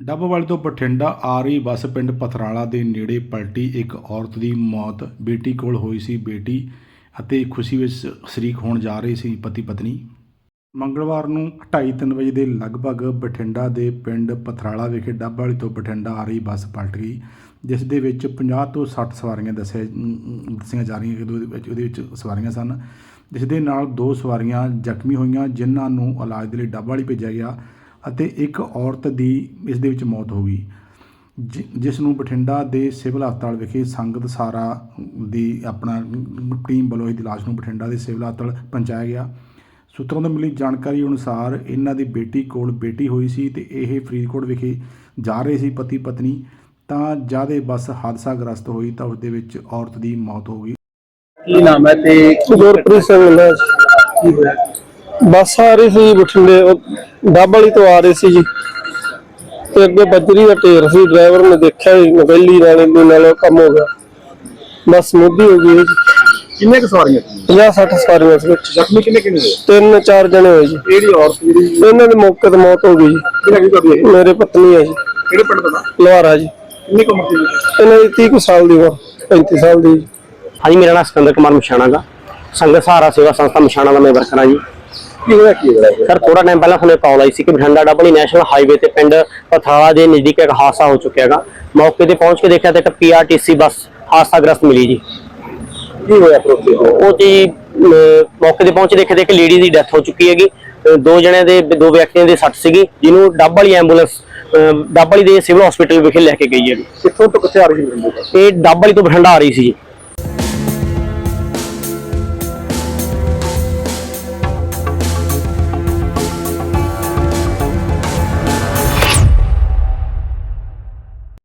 ਡੱਬਵਾਲੀ ਤੋਂ ਬਠਿੰਡਾ ਆ ਰਹੀ ਬੱਸ ਪਿੰਡ ਪਥਰਾਲਾ ਦੇ ਨੇੜੇ ਪਲਟੀ ਇੱਕ ਔਰਤ ਦੀ ਮੌਤ। ਬੇਟੀ ਕੋਲ ਹੋਈ ਸੀ ਬੇਟੀ ਅਤੇ ਖੁਸ਼ੀ ਵਿੱਚ ਸ਼ਰੀਕ ਹੋਣ ਜਾ ਰਹੇ ਸੀ ਪਤੀ ਪਤਨੀ। ਮੰਗਲਵਾਰ ਨੂੰ 2:30 ਵਜੇ ਦੇ ਲਗਭਗ ਬਠਿੰਡਾ ਦੇ ਪਿੰਡ ਪਥਰਾਲਾ ਵਿਖੇ ਡੱਬਵਾਲੀ ਤੋਂ ਬਠਿੰਡਾ ਆ ਰਹੀ ਬੱਸ ਪਲਟ ਗਈ, ਜਿਸ ਦੇ ਵਿੱਚ 50 ਤੋਂ 60 ਸਵਾਰੀਆਂ ਦੱਸਿਆ ਦੱਸੀਆਂ ਜਾ ਰਹੀਆਂ ਕਿ ਉਹਦੇ ਵਿੱਚ ਉਹਦੇ ਵਿੱਚ ਸਵਾਰੀਆਂ ਸਨ। ਜਿਸ ਦੇ ਨਾਲ ਦੋ ਸਵਾਰੀਆਂ ਜ਼ਖਮੀ ਹੋਈਆਂ, ਜਿਨ੍ਹਾਂ ਨੂੰ ਇਲਾਜ ਦੇ ਲਈ ਡੱਬਵਾਲੀ ਭੇਜਿਆ ਗਿਆ। ਅਤੇ ਇੱਕ ਔਰਤ ਦੀ ਇਸ ਦੇ ਵਿੱਚ ਮੌਤ ਹੋ ਗਈ। ਜਿਸ ਨੂੰ ਬਠਿੰਡਾ ਦੇ ਸਿਵਲ ਹਸਪਤਾਲ ਵਿਖੇ ਸੰਗਤ ਸਾਰਾ ਦੀ ਆਪਣਾ ਟੀਮ ਵੱਲੋਂ ਇਹ ਲਾਸ਼ ਨੂੰ ਬਠਿੰਡਾ ਦੇ ਸਿਵਲ ਹਸਪਤਾਲ ਪਹੁੰਚਾਇਆ ਗਿਆ। ਸੂਤਰਾਂ ਤੋਂ ਮਿਲੀ ਜਾਣਕਾਰੀ ਅਨੁਸਾਰ ਇਹਨਾਂ ਦੀ ਬੇਟੀ ਕੋਲ ਬੇਟੀ ਹੋਈ ਸੀ ਤੇ ਇਹ ਫਰੀਦਕੋਟ ਵਿਖੇ ਜਾ ਰਹੇ ਸੀ ਪਤੀ ਪਤਨੀ। ਤਾਂ ਜਦ ਇਹ ਬੱਸ ਹਾਦਸਾਗ੍ਰਸਤ ਹੋਈ ਤਾਂ ਉਸ ਦੇ ਵਿੱਚ ਔਰਤ ਦੀ ਮੌਤ ਹੋ ਗਈ। ਕੀ ਨਾਮ ਹੈ ਤੇ ਗੁਰਪ੍ਰੀਤ ਸਿੰਘ ਨੇ ਕੀ ਹੋਇਆ? ਬੱਸ ਆ ਰਹੀ ਸੀ ਬਠਿੰਡੇ ਉਹ ਡੱਬ ਵਾਲੀ ਤੋਂ ਆ ਰਹੀ ਸੀ ਜੀ। ਤੇ ਅੱਗੇ ਬੱਜਰੀ ਦਾ ਢੇਰ ਸੀ ਡਰਾਈਵਰ ਨੇ ਦੇਖਿਆ ਨਵੇਲੀ ਨਾਲੇ ਦੇ ਨਾਲ ਕੰਮ ਹੋ ਗਿਆ। ਬੱਸ ਮੁੱਦੀ ਹੋ ਗਈ ਜੀ। ਕਿੰਨੇ ਕੁ ਸਵਾਰੀਆਂ ਸੀ? 50 60 ਸਵਾਰੀਆਂ ਸੀ। ਵਿੱਚ ਜ਼ਖਮੀ ਕਿੰਨੇ ਕਿੰਨੇ ਹੋਏ? ਤਿੰਨ ਚਾਰ ਜਣੇ ਹੋਏ ਜੀ। ਕਿਹੜੀ ਔਰਤ ਜਿਹੜੀ? ਇਹਨਾਂ ਦੇ ਮੌਕੇ ਤੇ ਮੌਤ ਹੋ ਗਈ ਜੀ। ਕਿਹੜੀ ਤੁਹਾਡੀ ਇਹ? ਮੇਰੇ ਪਤਨੀ ਹੈ ਜੀ। ਕਿਹੜੇ ਪਿੰਡ ਦਾ? ਲਵਾਰਾ ਜੀ। ਕਿੰਨੀ ਕੁ ਉਮਰ ਸੀ ਇਹਨਾਂ ਦੀ 30 ਕੁ ਸਾਲ ਦੀ ਉਮਰ 35 ਸਾਲ ਦੀ ਜੀ। ਹਾਂਜੀ ਮੇਰਾ ਨਾਮ ਸਿਕੰਦਰ ਕੁਮਾਰ ਮਛਾਣਾ ਦਾ ਸੰਗਤ ਸਹਾਰਾ ਸੇਵਾ ਸੰਸਥਾ ਮਛਾਣਾ ਦਾ ਮੈਂ ਵਰਕਰ ਹਾਂ ਜੀ। ਕੀ ਹੋਇਆ ਕੀ ਹੋਇਆ? ਸਰ ਥੋੜਾ ਟਾਈਮ ਪਹਿਲਾਂ ਸਾਨੂੰ ਕਾਲ ਆਈ ਸੀ ਕਿ ਬਠਿੰਡਾ ਡਬਲੀ ਨੈਸ਼ਨਲ ਹਾਈਵੇ ਤੇ ਪਿੰਡ ਪਥਰਾਲਾ ਦੇ ਨਜ਼ਦੀਕ ਇੱਕ ਹਾਦਸਾ ਹੋ ਚੁੱਕਿਆ ਹੈਗਾ। ਮੌਕੇ ਤੇ ਪਹੁੰਚ ਕੇ ਦੇਖਿਆ ਤਾਂ ਇੱਕ ਪੀਆਰਟੀਸੀ ਬੱਸ ਹਾਦਸਾਗ੍ਰਸਤ ਮਿਲੀ ਜੀ। ਕੀ ਹੋਇਆ ਪ੍ਰੋਸੀ ਉਹ ਜੀ ਅਮ, ਮੌਕੇ ਤੇ ਪਹੁੰਚ ਦੇਖੇ ਤੇ ਇੱਕ ਲੇਡੀ ਦੀ ਡੈਥ ਹੋ ਚੁੱਕੀ ਹੈਗੀ। ਦੋ ਜਣਿਆਂ ਦੇ ਦੋ ਵਿਅਕਤੀਆਂ ਦੇ ਸੱਟ ਸੀਗੀ ਜਿਹਨੂੰ ਡੱਬ ਵਾਲੀ ਐਂਬੂਲੈਂਸ ਡੱਬ ਵਾਲੀ ਦੇ ਸਿਵਲ ਹਸਪੀਟਲ ਵਿਖੇ ਲੈ ਕੇ ਗਈ ਹੈਗੀ। ਕਿੱਥੋਂ ਤੋਂ ਕਿੱਥੇ ਆ ਰਹੀ ਸੀ? ਬਠਿੰਡੇ ਤੋਂ ਇਹ ਡੱਬ ਵਾਲੀ ਤੋਂ ਬਠਿੰਡਾ ਆ ਰਹੀ ਸੀ ਜੀ।